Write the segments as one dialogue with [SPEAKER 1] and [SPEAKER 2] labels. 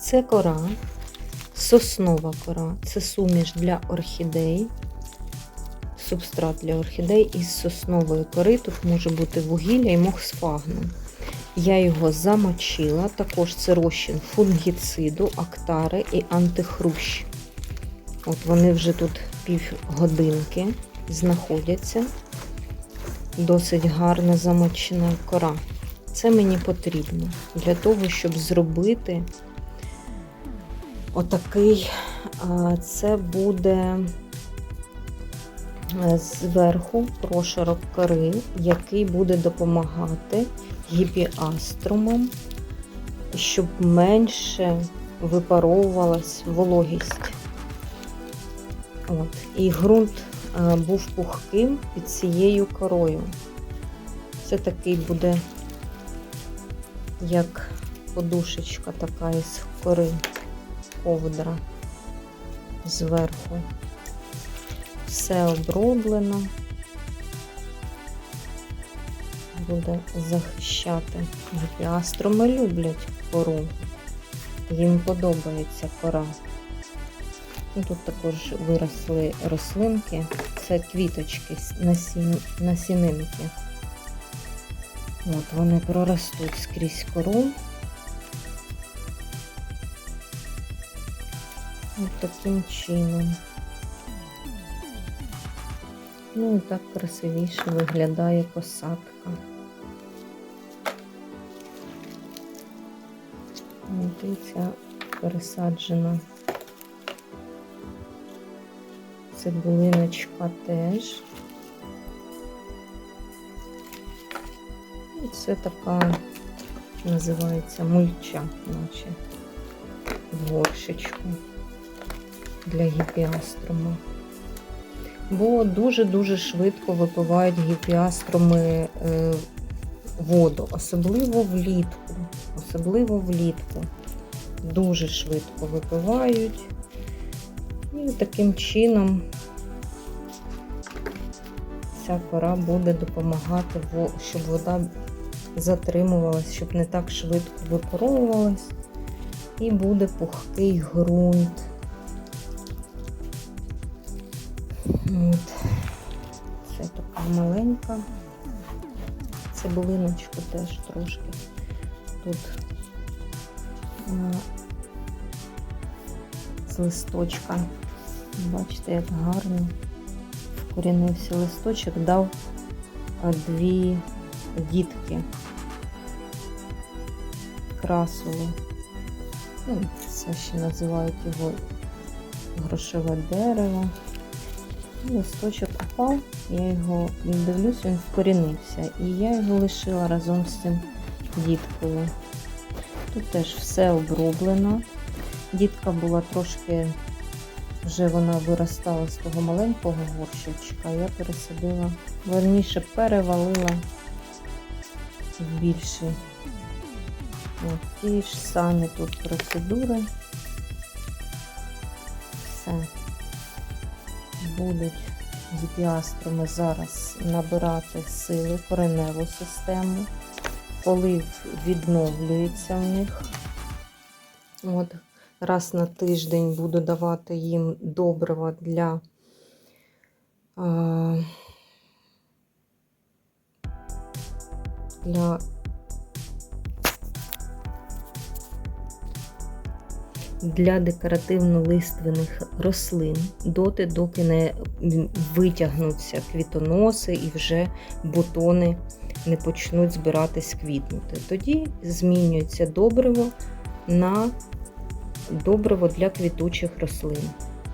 [SPEAKER 1] Це кора, соснова кора, це суміш для орхідей, субстрат для орхідей із соснової кори. Тут може бути вугілля і мох сфагну. Я його замочила, також це розчин фунгіциду, актари і антихрущ. От вони вже тут півгодинки знаходяться. Досить гарно замочена кора. Це мені потрібно для того, щоб зробити отакий, це буде е, зверху прошарок кори, який буде допомагати гіпіаструмам, щоб менше випаровувалась вологість. От. І ґрунт е, був пухким під цією корою. Це такий буде як подушечка така із кори, ковдра зверху. Все оброблено. Буде захищати. Гіпіастроми люблять кору. Їм подобається кора. Ну, Тут також виросли рослинки. Це квіточки насін... насінинки. От вони проростуть скрізь кору. От таким чином. Ну і так красивіше виглядає посадка. Ця пересаджена цибулиночка теж. І це така називається мульча, наче в горшечку для гіпіаструма. Бо дуже-дуже швидко випивають гіпіаструми е, воду, особливо влітку. Особливо влітку. Дуже швидко випивають. І таким чином ця кора буде допомагати, щоб вода затримувалась, щоб не так швидко випаровувалась. І буде пухкий ґрунт. От. Це така маленька. Цибулиночку теж трошки тут з листочка. Бачите, як гарно вкорінився листочок, дав дві дітки красові. Ну, це ще називають його грошове дерево. Листочок впав, я його дивлюсь, він вкорінився. І я його лишила разом з цим діткою. Тут теж все оброблено. Дітка була трошки, вже вона виростала з того маленького горщичка, я пересадила, верніше перевалила в більший. Ті ж самі тут процедури. Все будуть гіпіастроми зараз набирати сили, кореневу систему, полив відновлюється в них. От, раз на тиждень буду давати їм добрива для а, для для декоративно-лиственних рослин доти, доки не витягнуться квітоноси і вже бутони не почнуть збиратись квітнути. Тоді змінюється добриво на добриво для квітучих рослин.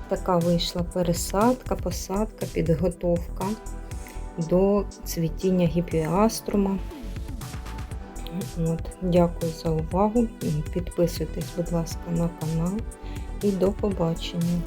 [SPEAKER 1] Така вийшла пересадка, посадка, підготовка до цвітіння гіпіаструма. От, Дякую за увагу. Підписуйтесь, будь ласка, на канал і до побачення.